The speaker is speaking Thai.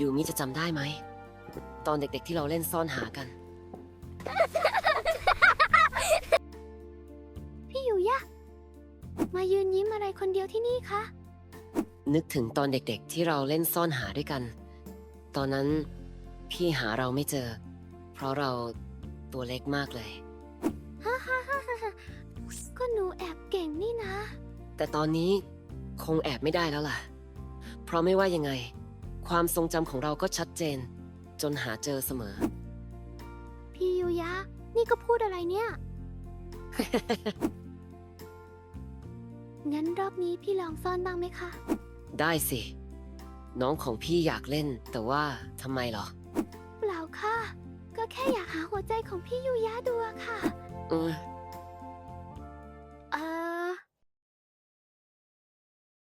ยูมิจะจำได้ไหม ตอนเด็กๆที่เราเล่นซ่อนหากัน พี่อยู่ยะ มายืนยิ้มอะไรคนเดียวที่นี่คะ นึกถึงตอนเด็กๆที่เราเล่นซ่อนหาด้วยกัน ตอนนั้นพี่หาเราไม่เจอ เพราะเราตัวเล็กมากเลยก็หนูแอบเก่งนี่นะ แต่ตอนนี้คงแอบไม่ได้แล้วล่ะ เพราะไม่ว่ายังไง ความทรงจำของเราก็ชัดเจน จนหาเจอเสมอ พี่ยูยะ นี่ก็พูดอะไรเนี่ย งั้นรอบนี้พี่ลองซ่อนบ้างไหมคะ ได้สิ น้องของพี่อยากเล่น แต่ว่าทำไมเหรอ เปล่าค่ะ ก็แค่อยากหาหัวใจของพี่ยูยะดูอะค่ะ เออ